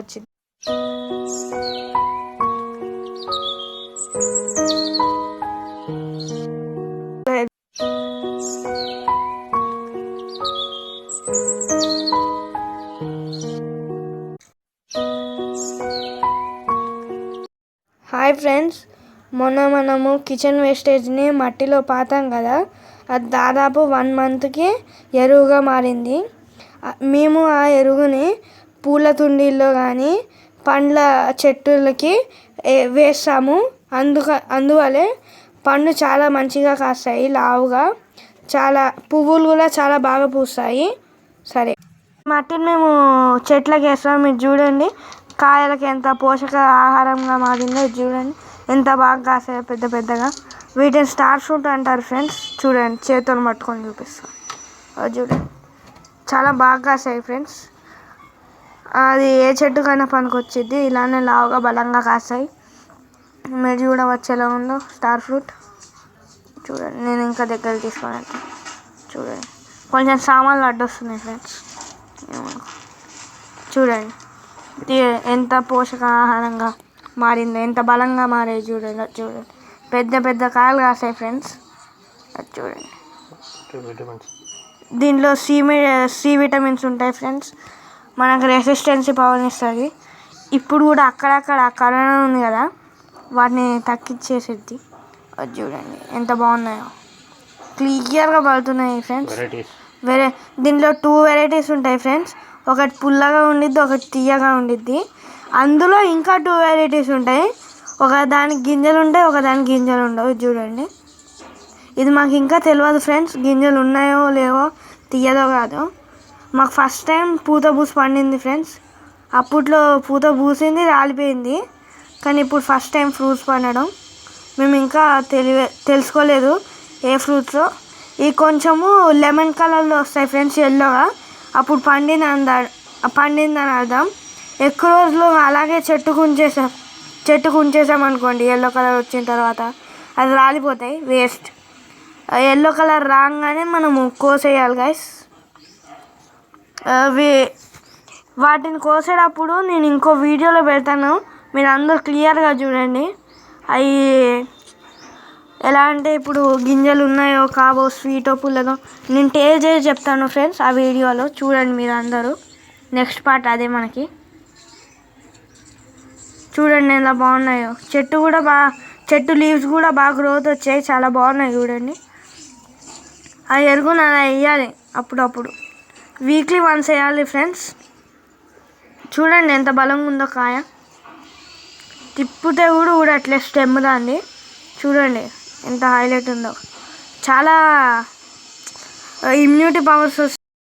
వచ్చింది hi friends మొన్న మనము కిచెన్ వేస్టేజ్ని మట్టిలో పాతాం కదా అది దాదాపు వన్ మంత్కి ఎరువుగా మారింది. మేము ఆ ఎరువుని పూల తుండీల్లో కానీ పండ్ల చెట్టులకి వేస్తాము. అందుక అందువలే పండ్లు చాలా మంచిగా కాస్తాయి లావుగా. చాలా పువ్వులు కూడా చాలా బాగా పూస్తాయి. సరే. మట్టిని మేము చెట్లకి వేస్తాం మీరు చూడండి. కాయలకి ఎంత పోషక ఆహారంగా మారిందో చూడండి. ఎంత బాగా కాసాయో పెద్ద పెద్దగా. వీటిని స్టార్ ఫ్రూట్ అంటారు ఫ్రెండ్స్. చూడండి చేతులు పట్టుకొని చూపిస్తాను అది చూడండి. చాలా బాగా కాసాయి ఫ్రెండ్స్. అది ఏ చెట్టుకైనా పనికొచ్చిద్ది. ఇలానే లావుగా బలంగా కాస్తాయి. మీరు చూడవచ్చు ఎలా ఉందో. Star fruit. చూడండి నేను ఇంకా దగ్గర తీసుకొని చూడండి. కొంచెం సామాన్లు అడ్డొస్తున్నాయి ఫ్రెండ్స్. చూడండి. ఎంత పోషక ఆహారంగా మారిందో ఎంత బలంగా మారాయి చూడండి చూడండి. పెద్ద పెద్ద కాయలు కాస్తాయి ఫ్రెండ్స్ అది చూడండి. దీంట్లో సి సి విటమిన్స్ ఉంటాయి ఫ్రెండ్స్ మనకు రెసిస్టెన్సీ పవర్ ఇస్తుంది. ఇప్పుడు కూడా అక్కడక్కడ కరోనా ఉంది కదా వాటిని తగ్గించేసిద్ది అది చూడండి ఎంత బాగున్నాయో. క్లియర్గా పడుతున్నాయి ఫ్రెండ్స్ వేరే దీంట్లో టూ వెరైటీస్ ఉంటాయి ఫ్రెండ్స్ ఒకటి పుల్లగా ఉండిద్ది ఒకటి తీయగా ఉండిద్ది. అందులో ఇంకా టూ వెరైటీస్ ఉంటాయి. ఒక దానికి గింజలు ఉంటాయి ఒక దానికి గింజలు ఉండవు. చూడండి. ఇది మాకు ఇంకా తెలియదు ఫ్రెండ్స్ గింజలు ఉన్నాయో లేవో తీయదో కాదో. మాకు ఫస్ట్ టైం పూత పూసి పండింది ఫ్రెండ్స్ అప్పట్లో పూత పూసింది రాలిపోయింది. కానీ ఇప్పుడు ఫస్ట్ టైం ఫ్రూట్స్ పండడం. మేము ఇంకా తెలివే తెలుసుకోలేదు ఏ ఫ్రూట్సో ఇవి కొంచెము లెమన్ కలర్లో వస్తాయి ఫ్రెండ్స్ ఎల్లోగా అప్పుడు పండింది అంద పండిందని అర్థం. ఎక్కువ రోజులు అలాగే చెట్టు కుంచేసాం చెట్టుకు కుంచేసాం అనుకోండి ఎల్లో కలర్ వచ్చిన తర్వాత. అది రాలిపోతాయి వేస్ట్ ఎల్లో కలర్ రాగానే మనము కోసేయాలి గైస్ అవి వాటిని కోసేటప్పుడు నేను ఇంకో వీడియోలో పెడతాను. మీరు అందరూ క్లియర్గా చూడండి. అవి ఎలా అంటే ఇప్పుడు గింజలు ఉన్నాయో కాబో స్వీటో పుల్లదో నేను టేస్ట్ చేసి చెప్తాను ఫ్రెండ్స్ ఆ వీడియోలో. చూడండి మీరు అందరూ నెక్స్ట్ పార్ట్ అదే మనకి. చూడండి ఎలా బాగున్నాయో. చెట్టు కూడా బాగా చెట్టు లీవ్స్ కూడా బాగా గ్రోత్ వచ్చాయి. చాలా బాగున్నాయి చూడండి. ఆ ఎరుగున అలా వేయాలి అప్పుడప్పుడు. వీక్లీ వన్స్ వేయాలి ఫ్రెండ్స్ చూడండి ఎంత బలంగా ఉందో కాయ. తిప్పితే కూడా ఊడట్లే స్టెమ్ దాన్ని చూడండి ఎంత హైలైట్ ఉందో. చాలా ఇమ్యూనిటీ పవర్స్